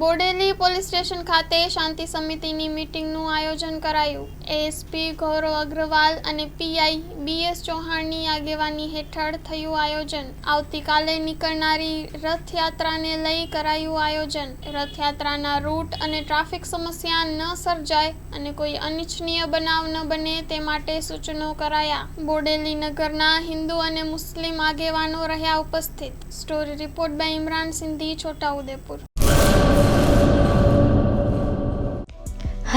Bodeli police station ખાતે શાંતિ સમિતિની મીટિંગનું આયોજન કરાયું. એએસપી ગૌરવ અગ્રવાલ અને પીઆઈ બીએસ ચૌહાણની આગેવાની હેઠળ થયું આયોજન. આવતીકાલે નીકળનારી રથયાત્રાને લઈ કરાયું આયોજન. રથયાત્રાના રૂટ અને ટ્રાફિક સમસ્યા ન સર્જાય અને કોઈ અનિચ્છનીય બનાવ ન બને તે માટે સૂચનો કરાયા. બોડેલી નગરના હિન્દુ અને મુસ્લિમ આગેવાનો રહ્યા ઉપસ્થિત. Story report by Imran Sindhi, Chhota Udaipur.